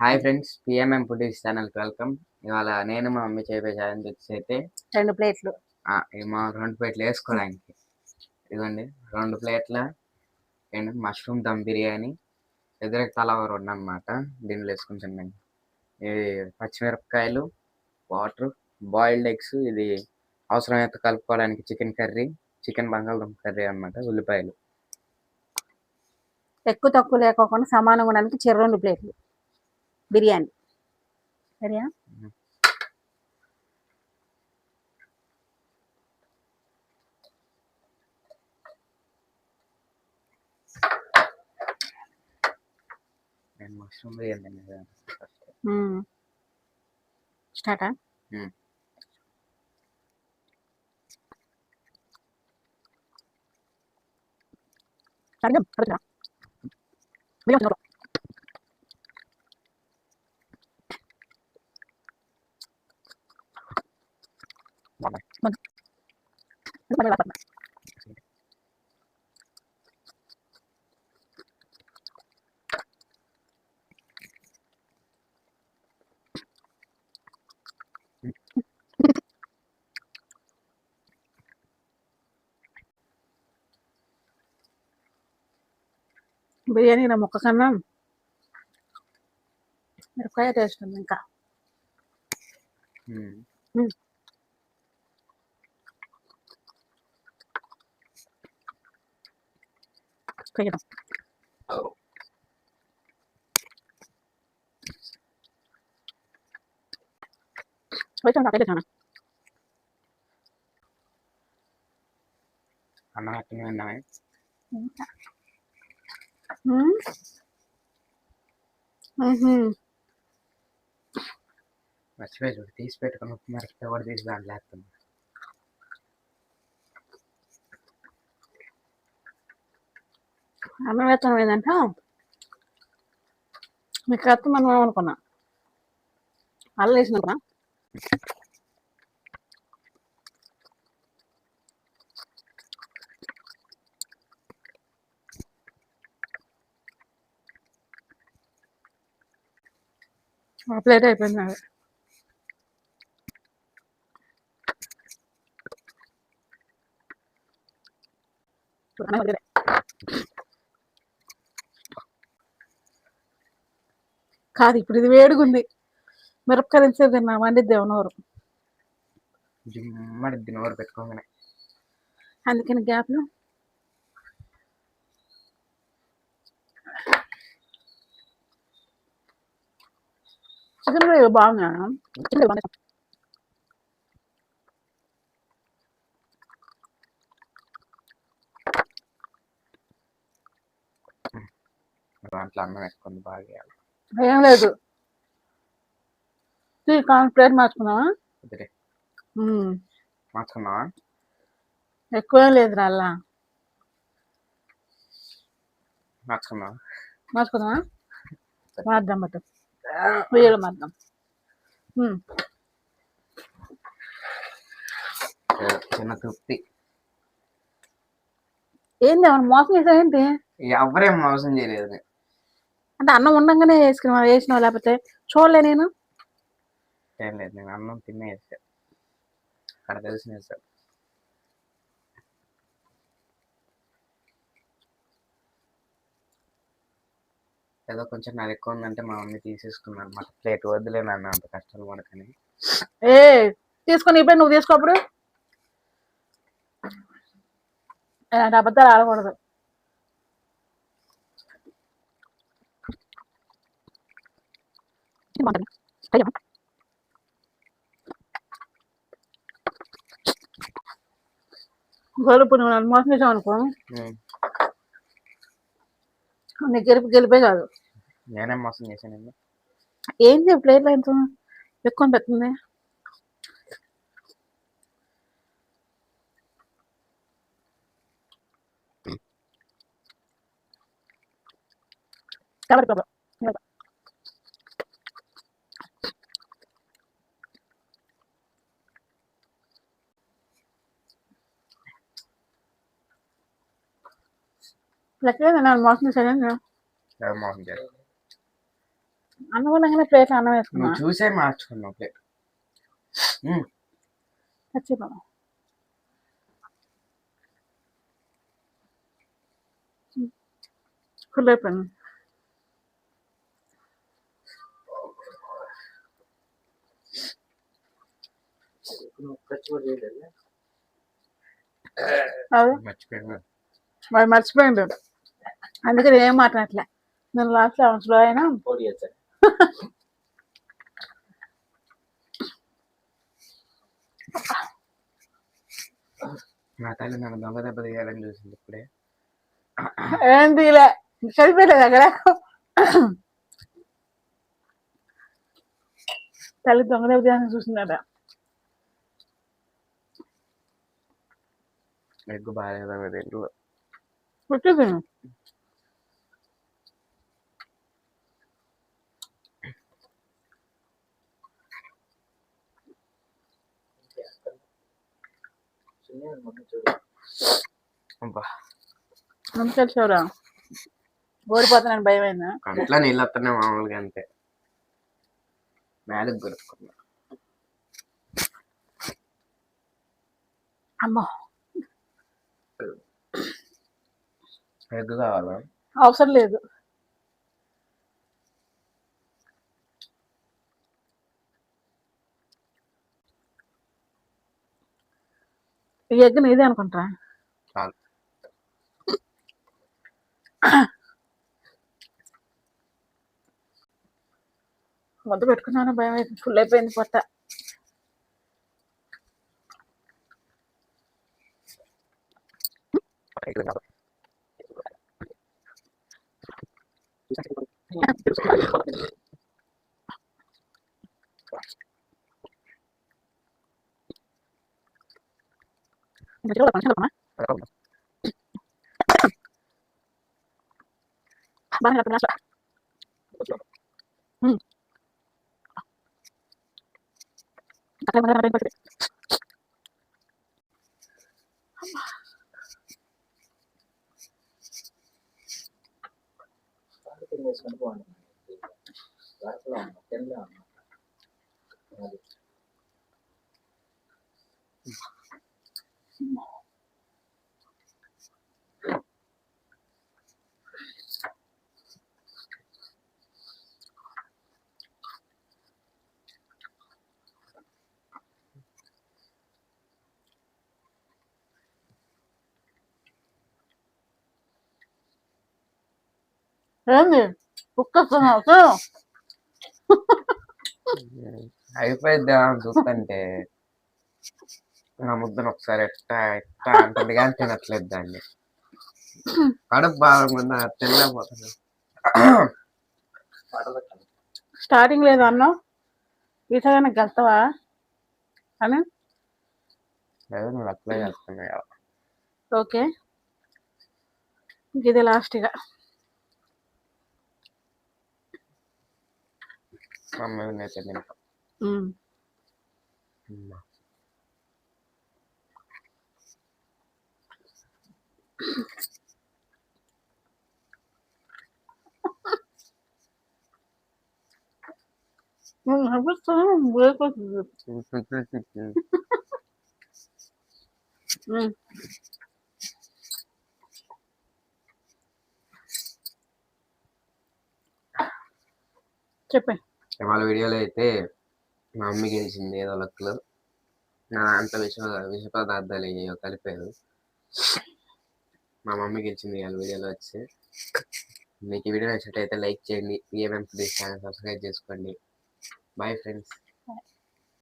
Hi friends PMM foodies ఛానల్కి welcome. ఇవాళ నేను మా మమ్మీ చేయబోయే ఛాలెంజ్ వచ్చి అయితే రెండు ప్లేట్లు. మా రెండు ప్లేట్లు వేసుకోవడానికి. ఇదిగోండి రెండు ప్లేట్ల అండ్ మష్రూమ్ దమ్ బిర్యానీ ఎదురు తల రెండు అనమాట దీనిలో వేసుకుని తిన్నాను ఇవి పచ్చిమిరపకాయలు వాటర్ బాయిల్డ్ ఎగ్స్ ఇది అవసరమైతే కలుపుకోవడానికి చికెన్ కర్రీ చికెన్ బంగాళదుంప కర్రీ అన్నమాట ఉల్లిపాయలు. ఎక్కువ తక్కువ లేకోకుండా సమానంగా ఉండడానికి చిన్న రెండు ప్లేట్లు. బిర్యానీ సరియా నేను మష్రూమ్ బిర్యానీ తినేదాన్ని ఫస్ట్ స్టార్టా మ్మ్. సరిగా అడుగురా బియ్యం తినరు బిర్యానీ నా ముక్క కన్నా మిరపకాయ టేస్ట్ ఉంది ఇంకా మ్మ్. కయ్యడం వచ్చాను అక్కడే చాలా అన్నం ఎక్కడ విన్నామే మర్చిపోయి చూడు తీసి పెట్టుకుని ఉప్పు మరచిపోయి కూడా తీసి దాంట్లో వేస్తుంది అన్నం మీకు అర్థం మనం అనుకున్నా అల్లం వేసినా ప్లేట్ అయిపోయింది అది చూడనే కాదు ఇప్పుడు ఇది వేడిగుంది. మిరపకాయలు ఎంత తిన్నా వండిద్ది నోరు జిమ్మడి నోరు పెట్టుకోగానే. అందుకని గ్యాప్లో. చికెన్ కూడా బాగుందా? చికెన్ బాగుంది? దాంట్లో అన్నం వేసుకొని బాగా ఏం లేదు. తీ, కావాలి ప్లేట్ మార్చుకున్నావా ఎక్కువేం లేదు అలా మార్చుకున్నావా మార్చుకుందామా? మార్దాం బట్టు వేయడం మార్దాం. చిన్న తృప్తి. ఏంది మోసం చేసావేంటి? ఎవరేం మోసం చేయలేదు. అంటే అన్నం ఉండంగానే వేసుకున్నా వేసినావు లేకపోతే చూడలే నేను? ఏం లేదు నేను అన్నం తినే వేసా. అక్కడ తెలిసిన వేసా. ఏదో కొంచెం నాది ఎక్కువ ఉందంటే మా మమ్మీ తీసేసుకున్నాను అనమాట ప్లేట్ వద్దులేను అన్న అంత కష్టాలు పడకని. ఏ తీసుకొని ఇప్పుడు నువ్వు తీసుకోప్పుడు ఇలాంటి అబద్ధాలు ఆడకూడదు. అయ్యో. గొలుపు నువ్వు నన్ను మోసం చేసావు అనుకో ఉమ్. నీ గెలుపు గెలిపే కాదు నేనేం మోసం చేశానండి ఏంది ప్లేట్లో ఎంత ఎక్కువ పెడుతుంది కాబట్టి ప్రాబ్లం లెక్క నేను మోసం చేశాను ఎవరు మోసం చేయాలి అనుగుణంగానే ప్లేట్ అన్నం వేసుకున్నా. నువ్వు చూసే మార్చుకున్నావు ప్లేట్ ఖచ్చితంగా ఫుల్ అయిపోయింది అదే. మర్చిపోయాను. మరి మర్చిపోయిండు అందుకే నేను ఏం మాట్లాడట్లే. నేను లాస్ట్ స్లో అయినా నా తల్లి నన్ను దొంగ దెబ్బ తీయాలని చూసింది ఇప్పుడే. ఏం తీలే చదిపోయలేదు అక్కడ తల్లి దొంగ దెబ్బ చూసిందట. ఎగ్గు బాగాలేదా పుట్టింది తెలిసేవరా ఓడిపోతున్నాను భయం అయిందా కంట్లో నీళ్ళు వస్తున్నాయి మామూలుగా అంతే. మేలకు గురుతుకున్నా అమ్మో. ఎగ్గు కావాలా? అవసరం లేదు. ఈ ఎగ్ నీదే అనుకుంటా చాలు ముద్ద పెట్టుకున్నాను భయం అయితే ఫుల్ అయిపోయింది పొట్ట Berarti lo udah panasnya udah panas? Barang. Hmm. Kalian 애미 볶았어 나왔어요? 알바에 대한 독단데 నా ముద్దను ఒకసారి ఎట్టా ఎట్టా అంటుంది కానీ తినట్లేదు దాన్ని. కడుపు బాగుంది తినలేకపోతుంది స్టార్టింగ్ లేదు అన్నావు ఈసారి వెళ్తావా అని? లేదు నువ్వు అప్లై చేస్తున్నావు ఓకే. ఇది లాస్ట్ ఇక. మమ్మీ నేనైతే తింటా ఉమ్. ఉమ్, నవ్విస్తాను, చెప్పే. వాళ్ళ వీడియోలో అయితే మా మమ్మీ గెలిచింది ఏదో లక్లో. నా అంత విష విష పదార్థాలు కలిపారు. మా మమ్మీ గెలిచింది ఇవాళ వీడియోలో వచ్చి. మీకు ఈ వీడియో నచ్చినట్టయితే లైక్ చేయండి. ఏమేమి ఛానల్ సబ్స్క్రైబ్ చేసుకోండి. Bye friends